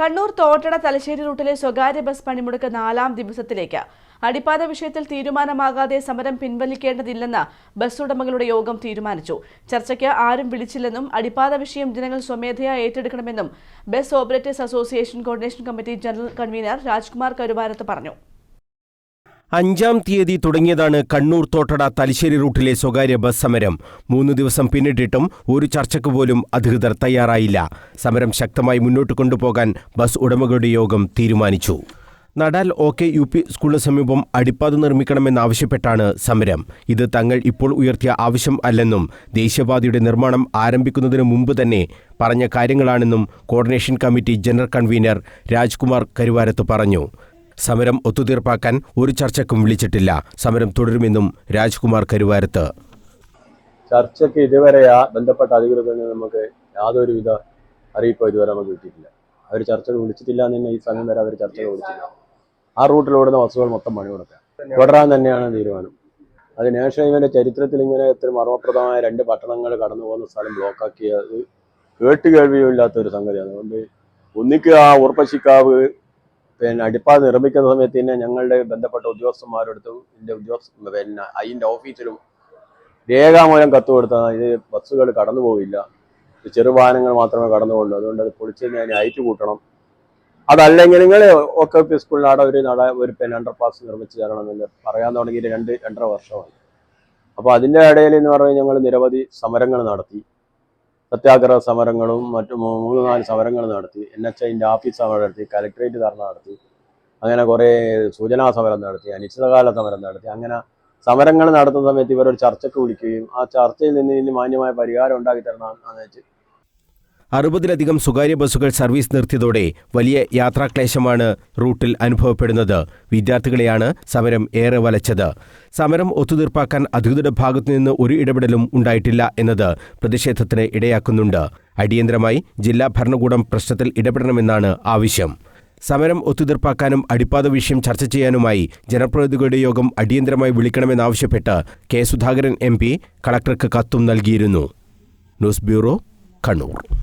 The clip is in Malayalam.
കണ്ണൂർ തോട്ടട തലശ്ശേരി റൂട്ടിലെ സ്വകാര്യ ബസ് പണിമുടക്ക് നാലാം ദിവസത്തിലേക്ക്. അടിപ്പാത വിഷയത്തിൽ തീരുമാനമാകാതെ സമരം പിൻവലിക്കേണ്ടതില്ലെന്ന് ബസ് ഉടമകളുടെ യോഗം തീരുമാനിച്ചു. ചർച്ചയ്ക്ക് ആരും വിളിച്ചില്ലെന്നും അടിപ്പാത വിഷയം ജനങ്ങൾ സ്വമേധയാ ഏറ്റെടുക്കണമെന്നും bus operators association coordination committee general convener Rajkumar Karuvarath പറഞ്ഞു. അഞ്ചാം തീയതി തുടങ്ങിയതാണ് കണ്ണൂർ തോട്ടട തലശ്ശേരി റൂട്ടിലെ സ്വകാര്യ ബസ് സമരം. മൂന്ന് ദിവസം പിന്നിട്ടിട്ടും ഒരു ചർച്ചയ്ക്ക് പോലും അധികൃതർ തയ്യാറായില്ല. സമരം ശക്തമായി മുന്നോട്ട് കൊണ്ടുപോകാൻ ബസ് ഉടമകളുടെ യോഗം തീരുമാനിച്ചു. Nadal O K U P സ്കൂളിന് സമീപം അടിപ്പാത നിർമ്മിക്കണമെന്നാവശ്യപ്പെട്ടാണ് സമരം. ഇത് തങ്ങൾ ഇപ്പോൾ ഉയർത്തിയ ആവശ്യം അല്ലെന്നും ദേശീയപാതയുടെ നിർമ്മാണം ആരംഭിക്കുന്നതിന് മുമ്പ് തന്നെ പറഞ്ഞ കാര്യങ്ങളാണെന്നും coordination committee general convener Rajkumar Karuvarath പറഞ്ഞു. സമരം ഒത്തുതീർപ്പാക്കാൻ ഒരു ചർച്ചക്കും വിളിച്ചിട്ടില്ല. സമരം തുടരുമെന്നും രാജ്കുമാർ കരുവാരത്ത്. ചർച്ചയ്ക്ക് ഇതുവരെ ബന്ധപ്പെട്ട അധികൃതരിൽ നമുക്ക് യാതൊരുവിധ അറിയിപ്പോ ഇതുവരെ നമുക്ക് കിട്ടിയിട്ടില്ല. അവർ ചർച്ചകൾ വിളിച്ചിട്ടില്ല എന്ന് തന്നെ ഈ സമയം വരെ അവർ ചർച്ചകൾ വിളിച്ചില്ല ആ റൂട്ടിലോടുന്ന വസ്തുക്കൾ മൊത്തം പണി കൊടുക്കുക തുടരാൻ തന്നെയാണ് തീരുമാനം. അത് നാഷണൽ ചരിത്രത്തിൽ ഇങ്ങനെ എത്ര മർമ്മപ്രദമായ രണ്ട് പട്ടണങ്ങൾ കടന്നു പോകുന്ന സ്ഥലം ബ്ലോക്കാക്കിയത് കേട്ടുകേൾവിയും ഇല്ലാത്ത ഒരു സംഗതിയാണ്. അതുകൊണ്ട് ഒന്നിക്ക് ആ ഉറപ്പശിക്കാവ് പിന്നെ അടിപ്പാത നിർമ്മിക്കുന്ന സമയത്ത് തന്നെ ഞങ്ങളുടെ ബന്ധപ്പെട്ട ഉദ്യോഗസ്ഥന്മാരെടുത്തും. ഇതിന്റെ ഉദ്യോഗസ്ഥ പിന്നെ അതിന്റെ ഓഫീസിലും രേഖാമൂലം കത്ത് കൊടുത്താൽ ഇത് ബസ്സുകൾ കടന്നു പോവില്ല. ചെറുവാഹനങ്ങൾ മാത്രമേ കടന്നു പോകുള്ളൂ അതുകൊണ്ട് അത് പൊളിച്ച് ഞാൻ അയച്ചു കൂട്ടണം. അതല്ലെങ്കിൽ നിങ്ങൾ ഒക്കെ പി സ്കൂളിൽ അവിടെ ഒരു നട ഒരു പിന്നെ അണ്ടർ പാസ് നിർമ്മിച്ച് തരണമെന്ന് പറയാൻ തുടങ്ങിയിട്ട് രണ്ട് രണ്ടര വർഷമായി. അപ്പോൾ അതിന്റെ ഇടയിൽ എന്ന് പറഞ്ഞാൽ ഞങ്ങൾ നിരവധി സമരങ്ങൾ നടത്തി. സത്യാഗ്രഹ സമരങ്ങളും മറ്റു മൂന്ന് നാല് സമരങ്ങൾ നടത്തി. എൻ എച്ച് ഐന്റെ ആഫീസ് സമരം നടത്തി കലക്ട്രേറ്റ് ധർണ നടത്തി. അങ്ങനെ കുറേ സൂചനാ സമരം നടത്തി അനിശ്ചിതകാല സമരം നടത്തി. അങ്ങനെ സമരങ്ങൾ നടത്തുന്ന സമയത്ത് ഇവരൊരു ചർച്ചയ്ക്ക് വിളിക്കുകയും ആ ചർച്ചയിൽ നിന്ന് ഇനി മാന്യമായ പരിഹാരം ഉണ്ടാക്കി തരണം എന്ന് വെച്ച് അറുപതിലധികം സ്വകാര്യ ബസ്സുകൾ സർവീസ് നിർത്തിയതോടെ വലിയ യാത്രാക്ലേശമാണ് റൂട്ടിൽ അനുഭവപ്പെടുന്നത്. വിദ്യാർത്ഥികളെയാണ് സമരം ഏറെ വലച്ചത്. സമരം ഒത്തുതീർപ്പാക്കാൻ അധികൃതരുടെ ഭാഗത്തുനിന്ന് ഒരു ഇടപെടലും ഉണ്ടായിട്ടില്ല എന്നത് പ്രതിഷേധത്തിന് ഇടയാക്കുന്നുണ്ട്. അടിയന്തരമായി ജില്ലാ ഭരണകൂടം പ്രശ്നത്തിൽ ഇടപെടണമെന്നാണ് ആവശ്യം. സമരം ഒത്തുതീർപ്പാക്കാനും അടിപ്പാത വിഷയം ചർച്ച ചെയ്യാനുമായി ജനപ്രതിനിധികളുടെ യോഗം അടിയന്തരമായി വിളിക്കണമെന്നാവശ്യപ്പെട്ട് കെ സുധാകരൻ എം പി കളക്ടർക്ക് കത്തും നൽകിയിരുന്നു. News bureau Kannur.